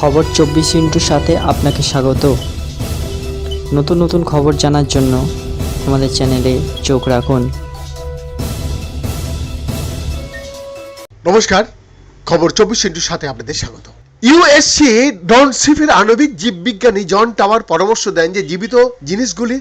খবর চব্বিশ ইন্টুর সাথে আপনাকে স্বাগত। নতুন নতুন খবর জানার জন্য আমাদের চ্যানেলে চোখ রাখুন। নমস্কার, খবর চব্বিশ ইন্টুর সাথে আপনাদের স্বাগত। ইউএসসি ডন সিফের আণবিক জীববিজ্ঞানী জন টাওয়ার পরামর্শ দেন যে জীবিত জিনিসগুলি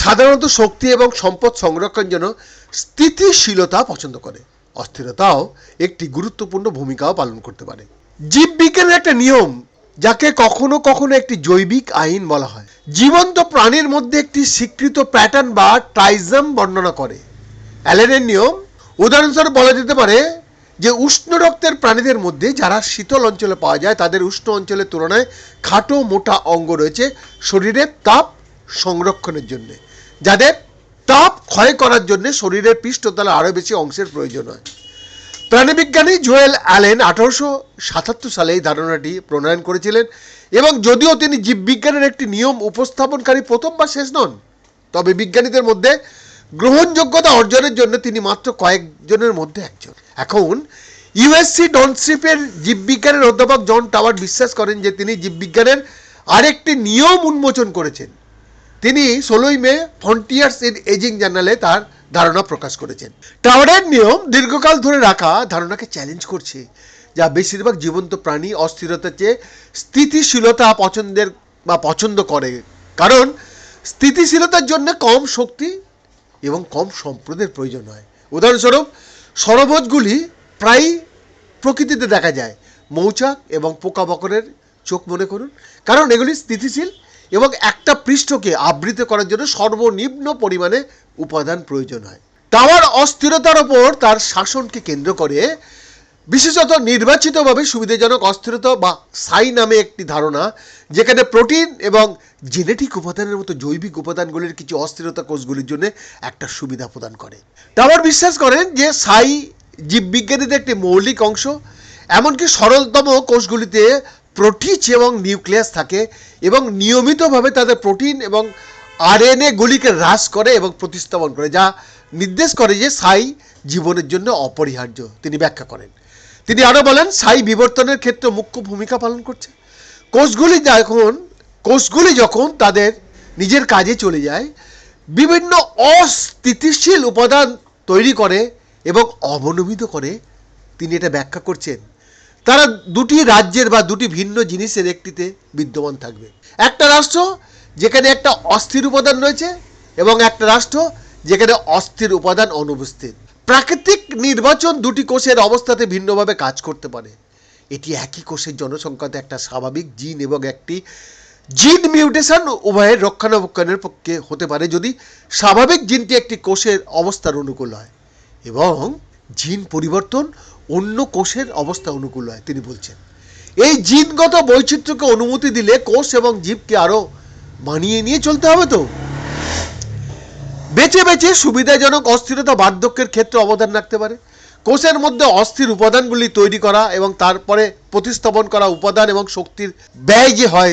সাধারণত শক্তি এবং সম্পদ সংরক্ষণ জন্য স্থিতিশীলতা পছন্দ করে। অস্থিরতাও একটি গুরুত্বপূর্ণ ভূমিকাও পালন করতে পারে। জীববিজ্ঞানের একটা নিয়ম, যাকে কখনো কখনো একটি জৈবিক আইন বলা হয়। জীবন্ত প্রাণীর মধ্যে একটি স্বীকৃত প্যাটার্ন বা ট্রাইজম বর্ণনা করে। অ্যালেনের নিয়ম উদাহরণস্বরূপ বলা যেতে পারে যে, উষ্ণ রক্তের প্রাণীদের মধ্যে যারা শীতল অঞ্চলে পাওয়া যায়, তাদের উষ্ণ অঞ্চলের তুলনায় খাটো মোটা অঙ্গ রয়েছে শরীরের তাপ সংরক্ষণের জন্য। যাদের তাপ ক্ষয় করার জন্য শরীরের পৃষ্ঠতলে আরও বেশি অংশের প্রয়োজন হয়। প্রাণীবিজ্ঞানী জোয়েল অ্যালেন আঠারোশো সাতাত্তর সালে এই ধারণাটি প্রণয়ন করেছিলেন এবং যদিও তিনি জীববিজ্ঞানের একটি নিয়ম উপস্থাপনকারী প্রথম বা শেষ নন, তবে বিজ্ঞানীদের মধ্যে গ্রহণযোগ্যতা অর্জনের জন্য তিনি মাত্র কয়েকজনের মধ্যে একজন। এখন ইউএসসি ডনস্ট্রিপের জীববিজ্ঞানের অধ্যাপক জন টাওয়ার বিশ্বাস করেন যে তিনি জীববিজ্ঞানের আরেকটি নিয়ম উন্মোচন করেছেন। তিনি ষোলোই মে ফ্রন্টিয়ার্স ইন এজিং জার্নালে তার ধারণা প্রকাশ করেছেন। টাওয়ারের নিয়ম দীর্ঘকাল ধরে রাখা ধারণাকে চ্যালেঞ্জ করছে, যা বেশিরভাগ জীবন্ত প্রাণী অস্থিরতার চেয়ে স্থিতিশীলতা পছন্দের বা পছন্দ করে। কারণ স্থিতিশীলতার জন্য কম শক্তি এবং কম সম্পদের প্রয়োজন হয়। উদাহরণস্বরূপ সরভোজগুলি প্রায়ই প্রকৃতিতে দেখা যায়। মৌচাক এবং পোকামাকড়ের চোখ মনে করুন। কারণ এগুলি স্থিতিশীল এবং একটা পৃষ্ঠকে আবৃত করার জন্য সর্বনিম্ন পরিমাণে উপাদান প্রয়োজন হয়। টাওয়ার অস্থিরতার ওপর তার শাসনকে কেন্দ্র করে বিশেষত নির্বাচিতভাবে সুবিধাজনক অস্থিরতা বা সাই নামে একটি ধারণা, যেখানে প্রোটিন এবং জেনেটিক উপাদানের মতো জৈবিক উপাদানগুলির কিছু অস্থিরতা কোষগুলির জন্য একটা সুবিধা প্রদান করে। টাওয়ার বিশ্বাস করেন যে সাই জীববিজ্ঞানীদের একটি মৌলিক অংশ, এমনকি সরলতম কোষগুলিতে প্রোটিচ এবং নিউক্লিয়াস থাকে এবং নিয়মিতভাবে তাদের প্রোটিন এবং আরএনএ গুলিকে হ্রাস করে এবং প্রতিস্থাপন করে, যা নির্দেশ করে যে সাই জীবনের জন্য অপরিহার্য, তিনি ব্যাখ্যা করেন। তিনি আরও বলেন, সাই বিবর্তনের ক্ষেত্রে মুখ্য ভূমিকা পালন করছে। কোষগুলি যখন কোষগুলি যখন তাদের নিজের কাজে চলে যায়, বিভিন্ন অস্থিতিশীল উপাদান তৈরি করে এবং অবনমিত করে, তিনি এটা ব্যাখ্যা করছেন। তারা দুটি রাজ্যের বা দুটি ভিন্ন জিনিসের একটিতে বিদ্যমান থাকবে। একটা রাষ্ট্র যেখানে একটা অস্থির উপাদান রয়েছে এবং একটা রাষ্ট্র যেখানে অস্থির উপাদান অনুপস্থিত। প্রাকৃতিক নির্বাচন দুটি কোষের অবস্থাতে ভিন্নভাবে কাজ করতে পারে। এটি একই কোষের জনসংখ্যাতে একটা স্বাভাবিক জিন এবং একটি জিন মিউটেশন উভয়ের রক্ষণাবেক্ষণের পক্ষে হতে পারে যদি স্বাভাবিক জিনটি একটি কোষের অবস্থার অনুকূল হয় এবং জিন পরিবর্তন অন্য কোষের অবস্থা অনুকূল হয়, তিনি বলছেন। এই জিনগত বৈচিত্র্যকে অনুমতি দিলে কোষ এবং জীবকে আরও মানিয়ে নিয়ে চলতে হবে তো। বেছে বেছে সুবিধাজনক অস্থিরতা বার্ধক্যের ক্ষেত্রে অবদান রাখতে পারে। কোষের মধ্যে অস্থির উপাদানগুলি তৈরি করা এবং তারপরে প্রতিস্থাপন করা উপাদান এবং শক্তির ব্যয় যে হয়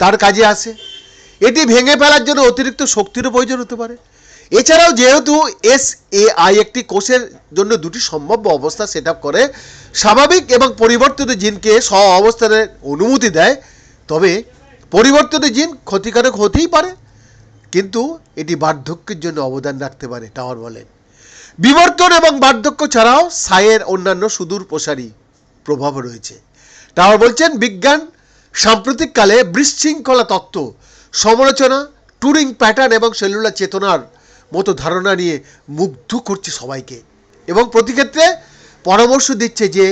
তার কাজে আসে। এটি ভেঙে ফেলার জন্য অতিরিক্ত শক্তিরও প্রয়োজন হতে পারে। এছাড়াও যেহেতু এস এ আই একটি কোষের জন্য দুটি সম্ভাব্য অবস্থা সেট করে, স্বাভাবিক এবং পরিবর্তিত জিনকে স্ব অবস্থানের অনুমতি দেয়, তবে পরিবর্তিত জিন ক্ষতিকারক হতেই পারে, কিন্তু এটি বার্ধক্যের জন্য অবদান রাখতে পারে, টাওয়ার বলেন। বিবর্তন এবং বার্ধক্য ছাড়াও সায়ের অন্যান্য সুদূর প্রসারী প্রভাব রয়েছে। টাওয়ার বলছেন, বিজ্ঞান, সাম্প্রতিককালে বিশৃঙ্খলা তত্ত্ব, সমালোচনা, টুরিং প্যাটার্ন এবং সেলুলার চেতনার মতো ধারণা নিয়ে মুগ্ধ করছে সবাইকে। এবং প্রতিক্ষেত্রে পরামর্শ দিচ্ছে যে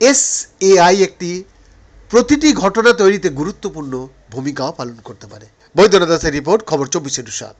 এস একটি প্রতিটি ঘটনা তৈরিতে গুরুত্বপূর্ণ ভূমিকাও পালন করতে পারে। বৈদ্যনাথ দাসের রিপোর্ট খবর চব্বিশে সাত